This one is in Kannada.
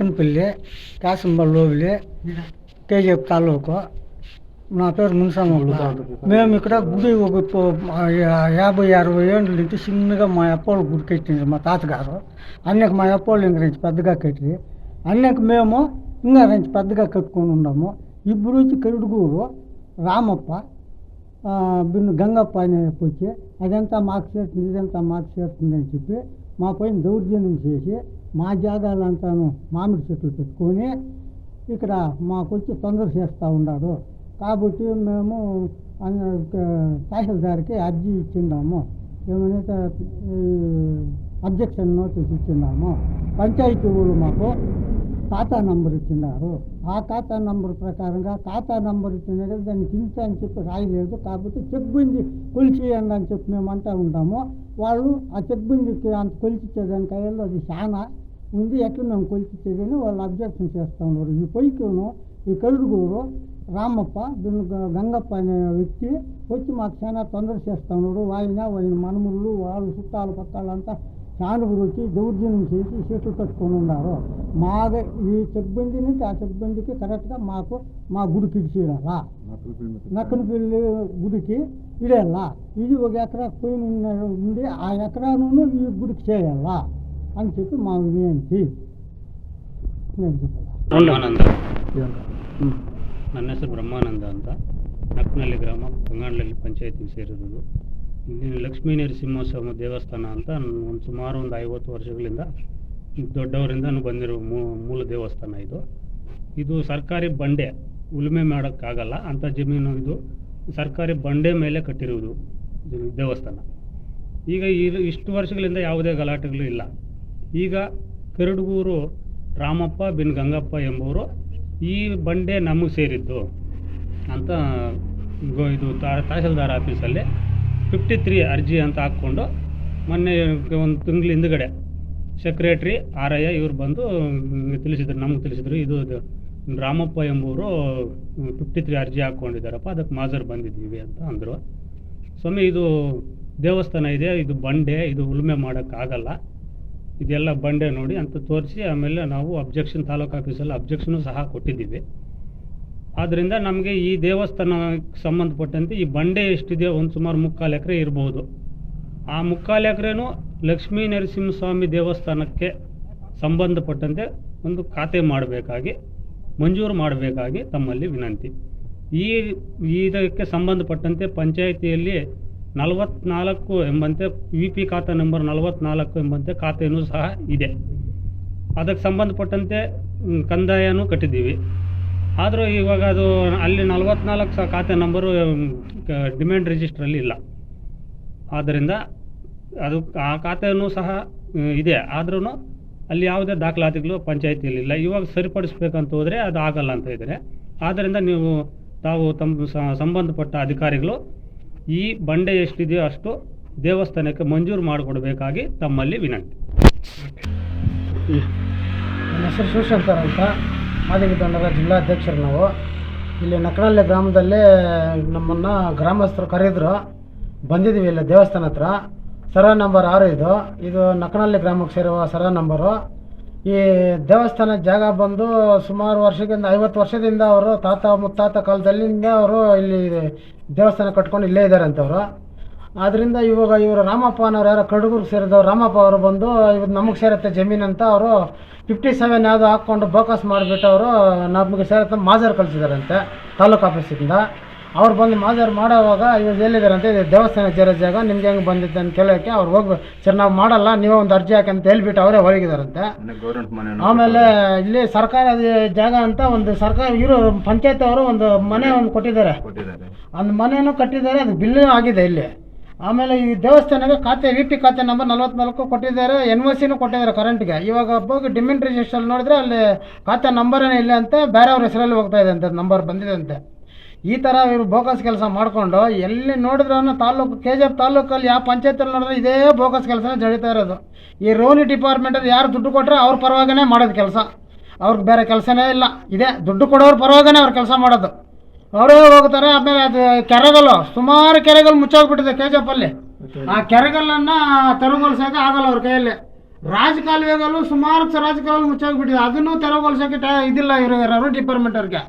నక్కనపల్లి కాసంబల్ లోబిలి కేజీఎఫ్ తాలూకు. నా పేరు మున్సమ్మ మేము ఇక్కడ గుడి ఒక యాభై అరవై ఏళ్ళ నుంచి చిన్నగా మా అప్పోళ్ళ గుడి కట్టింది మా తాతగారు. అన్నకి మా అప్పోళ్ళు ఇంక నుంచి పెద్దగా కట్టి అన్నకి మేము ఇంకా నుంచి పెద్దగా కట్టుకొని ఉన్నాము. ఇప్పుడు వచ్చి కరుడుగూరు రామప్ప బిన్ను గంగప్ప అనే వచ్చి అదంతా మాకు చేరుతుంది ఇదంతా మాకు చేరుతుంది అని చెప్పి మా పైన దౌర్జన్యం చేసి మా జాగాలంతాను మామిడి చెట్లు పెట్టుకొని ఇక్కడ మాకు వచ్చి తొందర చేస్తూ ఉన్నాడు. కాబట్టి మేము తహసీల్దార్కి అర్జీ ఇచ్చిండాము. ఏమైనా అబ్జెక్షన్ నోటీస్ ఇచ్చిండాము. పంచాయతీ వాళ్ళు మాకు. ఖాతా నంబర్ ఇచ్చినారు ఆ ఖాతా నంబర్ ప్రకారంగా ఖాతా నంబర్ ఇచ్చిన దాన్ని కించ అని చెప్పి రాయలేదు. కాబట్టి చెక్ బింది కొలిచేయండి అని చెప్పి మేము అంటూ ఉంటాము. వాళ్ళు ఆ చెక్ బిందికి అంత కొలిచిచ్చేదానికి అయ్యేలో అది చాలా ఉంది. ఎట్లా మేము కొలిచిచ్చేదని వాళ్ళు అబ్జెక్షన్ చేస్తూ ఉన్నారు. ఈ పొయ్యికిను ఈ కరుడుగూరు రామప్ప దీని గంగప్ప అనే వ్యక్తి వచ్చి మాకు చాలా తొందర చేస్తూ ఉన్నాడు ఆయన వాళ్ళ మనముళ్ళు వాళ్ళు చుట్టాలు పట్టాలంతా చానుగురు వచ్చి దౌర్జన్యం చేసి సీట్లు కట్టుకొని ఉన్నారు మాదే ఈ చెక్బండి నుంచి ఆ చెక్బండికి కరెక్ట్గా మాకు మా గుడికి ఇచ్చేయాలా నక్కనపల్లి గుడికి ఇడేలా ఇది ఒక ఎకరా పోయిన ఉంది ఆ ఎకరాను ఈ గుడికి చేయాలా అని చెప్పి మా వినయంతి నేను చెప్పాలి ಬ್ರಹ್ಮಾನಂದ ನನ್ನ ಹೆಸರು ಬ್ರಹ್ಮಾನಂದ ಅಂತ ನಕ್ನಳ್ಳಿ ಗ್ರಾಮ ಗಂಗಾಣಳ್ಳಿ ಪಂಚಾಯತಿಗೆ ಸೇರಿರೋದು ಇಲ್ಲಿ ಲಕ್ಷ್ಮೀ ನರಸಿಂಹಸ್ವಾಮಿ ದೇವಸ್ಥಾನ ಅಂತ ಒಂದು ಸುಮಾರು ಒಂದು ಐವತ್ತು ವರ್ಷಗಳಿಂದ ದೊಡ್ಡವರಿಂದ ಬಂದಿರೋ ಮೂಲ ದೇವಸ್ಥಾನ ಇದು. ಇದು ಸರ್ಕಾರಿ ಬಂಡೆ ಉಳುಮೆ ಮಾಡೋಕ್ಕಾಗಲ್ಲ ಅಂಥ ಜಮೀನು ಇದು ಸರ್ಕಾರಿ ಬಂಡೆ ಮೇಲೆ ಕಟ್ಟಿರುವುದು ದೇವಸ್ಥಾನ. ಈಗ ಇದು ಇಷ್ಟು ವರ್ಷಗಳಿಂದ ಯಾವುದೇ ಗಲಾಟೆಗಳು ಇಲ್ಲ. ಈಗ ಕರಡುಗೂರು ರಾಮಪ್ಪ ಬಿನ್ ಗಂಗಪ್ಪ ಎಂಬುವರು ಈ ಬಂಡೆ ನಮಗೆ ಸೇರಿದ್ದು ಅಂತ ಇದು ತಾ- ತಹಸೀಲ್ದಾರ್ ಆಫೀಸಲ್ಲಿ ಫಿಫ್ಟಿ ತ್ರೀ ಅರ್ಜಿ ಅಂತ ಹಾಕ್ಕೊಂಡು ಮೊನ್ನೆ ಒಂದು ತಿಂಗಳ ಹಿಂದುಗಡೆ ಸೆಕ್ರೆಟ್ರಿ ಆರ್ ಐ ಇವ್ರು ಬಂದು ತಿಳಿಸಿದ್ರು, ನಮ್ಗೆ ತಿಳಿಸಿದ್ರು, ಇದು ರಾಮಪ್ಪ ಎಂಬುವರು ಫಿಫ್ಟಿ ತ್ರೀ ಅರ್ಜಿ ಹಾಕ್ಕೊಂಡಿದ್ದಾರಪ್ಪ, ಅದಕ್ಕೆ ಮಾಜರ್ ಬಂದಿದ್ದೀವಿ ಅಂತ ಅಂದರು. ಸ್ವಾಮಿ, ಇದು ದೇವಸ್ಥಾನ ಇದೆ, ಇದು ಬಂಡೆ, ಇದು ಉಳುಮೆ ಮಾಡೋಕ್ಕಾಗಲ್ಲ ಇದೆಲ್ಲ ಬಂಡೆ ನೋಡಿ ಅಂತ ತೋರಿಸಿ, ಆಮೇಲೆ ನಾವು ಅಬ್ಜೆಕ್ಷನ್ ತಾಲೂಕು ಆಫೀಸಲ್ಲಿ ಅಬ್ಜೆಕ್ಷನು ಸಹ ಕೊಟ್ಟಿದ್ದೀವಿ. ಆದ್ದರಿಂದ ನಮಗೆ ಈ ದೇವಸ್ಥಾನಕ್ಕೆ ಸಂಬಂಧಪಟ್ಟಂತೆ ಈ ಬಂಡೆ ಎಷ್ಟಿದೆ ಒಂದು ಸುಮಾರು ಮುಕ್ಕಾಲು ಎಕರೆ ಇರ್ಬೋದು. ಆ ಮುಕ್ಕಾಲು ಎಕರೆನೂ ಲಕ್ಷ್ಮೀ ನರಸಿಂಹಸ್ವಾಮಿ ದೇವಸ್ಥಾನಕ್ಕೆ ಸಂಬಂಧಪಟ್ಟಂತೆ ಒಂದು ಖಾತೆ ಮಾಡಬೇಕಾಗಿ, ಮಂಜೂರು ಮಾಡಬೇಕಾಗಿ ತಮ್ಮಲ್ಲಿ ವಿನಂತಿ. ಈ ಇದಕ್ಕೆ ಸಂಬಂಧಪಟ್ಟಂತೆ ಪಂಚಾಯಿತಿಯಲ್ಲಿ ನಲವತ್ನಾಲ್ಕು ಎಂಬಂತೆ ವಿ ಪಿ ಖಾತೆ ನಂಬರ್ ನಲವತ್ನಾಲ್ಕು ಎಂಬಂತೆ ಖಾತೆಯೂ ಸಹ ಇದೆ. ಅದಕ್ಕೆ ಸಂಬಂಧಪಟ್ಟಂತೆ ಕಂದಾಯನೂ ಕಟ್ಟಿದ್ದೀವಿ. ಆದರೂ ಇವಾಗ ಅದು ಅಲ್ಲಿ ನಲವತ್ನಾಲ್ಕು ಸಹ ಖಾತೆ ನಂಬರು ಡಿಮ್ಯಾಂಡ್ ರಿಜಿಸ್ಟ್ರಲ್ಲಿ ಇಲ್ಲ. ಆದ್ದರಿಂದ ಅದು ಆ ಖಾತೆಯೂ ಸಹ ಇದೆ. ಆದ್ರೂ ಅಲ್ಲಿ ಯಾವುದೇ ದಾಖಲಾತಿಗಳು ಪಂಚಾಯತಿಯಲ್ಲಿ ಇಲ್ಲ. ಇವಾಗ ಸರಿಪಡಿಸ್ಬೇಕಂತ ಹೋದರೆ ಅದು ಆಗಲ್ಲ ಅಂತ ಇದ್ದಾರೆ ಆದ್ದರಿಂದ ನೀವು, ತಾವು ತಮ್ಮ ಸ- ಸಂಬಂಧಪಟ್ಟ ಅಧಿಕಾರಿಗಳು ಈ ಬಂಡೆ ಎಷ್ಟಿದೆಯೋ ಅಷ್ಟು ದೇವಸ್ಥಾನಕ್ಕೆ ಮಂಜೂರು ಮಾಡಿಕೊಡ್ಬೇಕಾಗಿ ತಮ್ಮಲ್ಲಿ ವಿನಂತಿ. ಹೆಸರು ಶಿವಶಂಕರ್ ಅಂತ. ಮಾದಿಗ ತಂಡದ ಜಿಲ್ಲಾಧ್ಯಕ್ಷರು ನಾವು. ಇಲ್ಲಿ ನಕನಹಳ್ಳಿ ಗ್ರಾಮದಲ್ಲಿ ನಮ್ಮನ್ನು ಗ್ರಾಮಸ್ಥರು ಕರೆದ್ರು. ಬಂದಿದ್ದೀವಿ ಇಲ್ಲಿ ದೇವಸ್ಥಾನ ಹತ್ರ. ಸರ ನಂಬರ್ ಆರು ಇದು. ಇದು ನಕನಹಳ್ಳಿ ಗ್ರಾಮಕ್ಕೆ ಸೇರುವ ಸರ ನಂಬರು. ಈ ದೇವಸ್ಥಾನ ಜಾಗ ಬಂದು ಸುಮಾರು ವರ್ಷದಿಂದ ಐವತ್ತು ವರ್ಷದಿಂದ ಅವರು ತಾತ ಮುತ್ತಾತ ಕಾಲದಲ್ಲಿಂದ ಅವರು ಇಲ್ಲಿ ದೇವಸ್ಥಾನ ಕಟ್ಕೊಂಡು ಇಲ್ಲೇ ಇದ್ದಾರೆ ಅಂತವರು. ಆದ್ದರಿಂದ ಇವಾಗ ಇವರು ರಾಮಪ್ಪ ಅನ್ನೋರು ಯಾರೋ ಕಡುಗೂರು ಸೇರಿದವ್ರು ರಾಮಪ್ಪ ಅವರು ಬಂದು ಇವ್ರು ನಮಗೆ ಸೇರುತ್ತೆ ಜಮೀನು ಅಂತ ಅವರು ಫಿಫ್ಟಿ ಸೆವೆನ್ ಯಾವುದೋ ಹಾಕ್ಕೊಂಡು ಬೋಕಸ್ ಮಾಡಿಬಿಟ್ಟು ಅವರು ನಮಗೆ ಸೇರುತ್ತೆ ಮಾಜರ್ ಕಳಿಸಿದಾರಂತೆ ತಾಲೂಕು ಆಫೀಸಿಂದ. ಅವ್ರು ಬಂದು ಮಾಜರ್ ಮಾಡೋವಾಗ ಇವಾಗ ಎಲ್ಲಿದ್ದಾರಂತೆ ಇದು ದೇವಸ್ಥಾನ ಜರ ಜಾಗ ನಿಮ್ಗೆ ಹೆಂಗೆ ಬಂದಿದ್ದೆ ಅಂತ ಕೇಳೋಕ್ಕೆ ಅವ್ರು ಹೋಗಿ ಸರ್ ನಾವು ಮಾಡಲ್ಲ ನೀವೇ ಒಂದು ಅರ್ಜಿ ಹಾಕಿ ಅಂತ ಹೇಳ್ಬಿಟ್ಟು ಅವರೇ ಹೊರಗಿದಾರಂತೆ ಆಮೇಲೆ ಇಲ್ಲಿ ಸರ್ಕಾರದ ಜಾಗ ಅಂತ ಒಂದು ಸರ್ಕಾರ ಇವರು ಪಂಚಾಯತ್ ಅವರು ಒಂದು ಮನೆ ಒಂದು ಕೊಟ್ಟಿದ್ದಾರೆ. ಒಂದು ಮನೆಯೂ ಕಟ್ಟಿದ್ದಾರೆ ಅದು ಬಿಲ್ಲು ಆಗಿದೆ ಇಲ್ಲಿ. ಆಮೇಲೆ ಈ ದೇವಸ್ಥಾನಕ್ಕೆ ಖಾತೆ ವಿ ಪಿ ಖಾತೆ ನಂಬರ್ ನಲ್ವತ್ನಾಲ್ಕು ಕೊಟ್ಟಿದ್ದಾರೆ ಎನ್ ಒ ಸಿನೂ ಕೊಟ್ಟಿದ್ದಾರೆ ಕರೆಂಟ್ಗೆ ಇವಾಗ ಹೋಗಿ ಡಿಮೆಂಟ್ ರಿಜಿಸ್ಟ್ರಲ್ಲಿ ನೋಡಿದ್ರೆ ಅಲ್ಲಿ ಖಾತೆ ನಂಬರೇ ಇಲ್ಲ ಅಂತ ಬೇರೆಯವ್ರ ಹೆಸರಲ್ಲಿ ಹೋಗ್ತಾ ಇದೆ ಅಂತ ನಂಬರ್ ಬಂದಿದೆ ಅಂತೆ ಈ ಥರ ಇವರು ಬೋಗಸ್ ಕೆಲಸ ಮಾಡಿಕೊಂಡು ಎಲ್ಲಿ ನೋಡಿದ್ರೂ ತಾಲೂಕು ಕೆ ಜಿ ಎಫ್ ತಾಲೂಕಲ್ಲಿ ಯಾವ ಪಂಚಾಯತಲ್ಲಿ ನೋಡಿದ್ರೆ ಇದೇ ಬೋಗಸ್ ಕೆಲಸನೇ ಜಡಿತಾ ಇರೋದು. ಈ ರೋನಿ ಡಿಪಾರ್ಟ್ಮೆಂಟಲ್ಲಿ ಯಾರು ದುಡ್ಡು ಕೊಟ್ಟರೆ ಅವ್ರ ಪರವಾಗಿನೇ ಮಾಡೋದು ಕೆಲಸ. ಅವ್ರಿಗೆ ಬೇರೆ ಕೆಲಸನೇ ಇಲ್ಲ. ಇದೆ ದುಡ್ಡು ಕೊಡೋರ ಪರವಾಗಿನೇ ಅವ್ರು ಕೆಲಸ ಮಾಡೋದು. ಅವರೇ ಹೋಗ್ತಾರೆ ಆಮೇಲೆ ಅದು ಕೆರೆಗಲ್ಲು ಸುಮಾರು ಕೆರೆಗಳು ಮುಚ್ಚೋಗ್ಬಿಟ್ಟಿದೆ ಕೆ ಜಿ ಎಫ್ ಅಲ್ಲಿ ಆ ಕೆರೆಗಲ್ಲನ್ನು ತೆರವುಗೊಳಿಸೋಕೆ ಆಗಲ್ಲ ಅವ್ರ ಕೈಯಲ್ಲಿ. ರಾಜಕಾಲುವೆಗಳು ಸುಮಾರು ರಾಜಕಾಲು ರಾಜಕಾಲುವೆ ಮುಚ್ಚೋಗ್ಬಿಟ್ಟಿದೆ ಅದನ್ನು ತೆರವುಗೊಳಿಸೋಕೆ ಇದಿಲ್ಲ ಇರೋ ಡಿಪಾರ್ಟ್ಮೆಂಟ್ ಅವ್ರಿಗೆ.